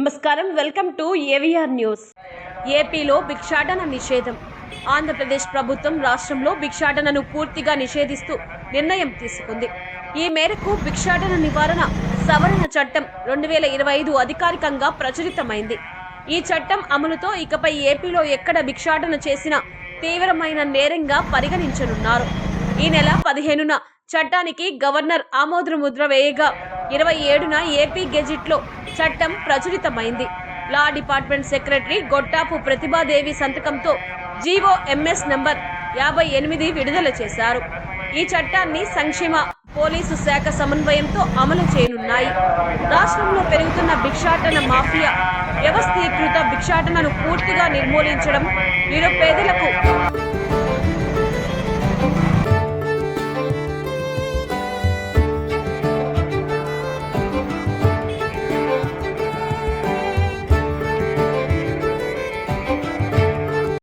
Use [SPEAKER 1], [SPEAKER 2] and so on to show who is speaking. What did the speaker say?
[SPEAKER 1] నమస్కారం. Welcome to AVR news. ఏపీలో భిక్షాటన నిషేధం. ఆంధ్రప్రదేశ్ ప్రభుత్వం రాష్ట్రంలో భిక్షాటనను పూర్తిగా నిషేధిస్తూ నిర్ణయం తీసుకుంది. ఈ మేరకు భిక్షాటన నివారణ సవరణ చట్టం రెండు వేల ఇరవై ఐదు అధికారికంగా ప్రచురితమైంది. ఈ చట్టం అమలుతో ఇకపై ఏపీలో ఎక్కడ భిక్షాటన చేసినా తీవ్రమైన నేరంగా పరిగణించనున్నారు. ఈ నెల పదిహేనున చట్టానికి గవర్నర్ ఆమోద ముద్ర వేయగా ఇరవై ఏడున ఏపీ గెజిట్లో చట్టం ప్రచురితమైంది. Law department secretary Gottapu Prathibhadevi సంతకంతో GO MS number యాభై ఎనిమిది విడుదల చేశారు. ఈ చట్టాన్ని సంక్షేమ పోలీసు శాఖ సమన్వయంతో అమలు చేయనున్నాయి. రాష్ట్రంలో పెరుగుతున్న భిక్షాటన మాఫియా వ్యవస్థీకృత భిక్షాటనను పూర్తిగా నిర్మూలించడం నిరుపేదలకు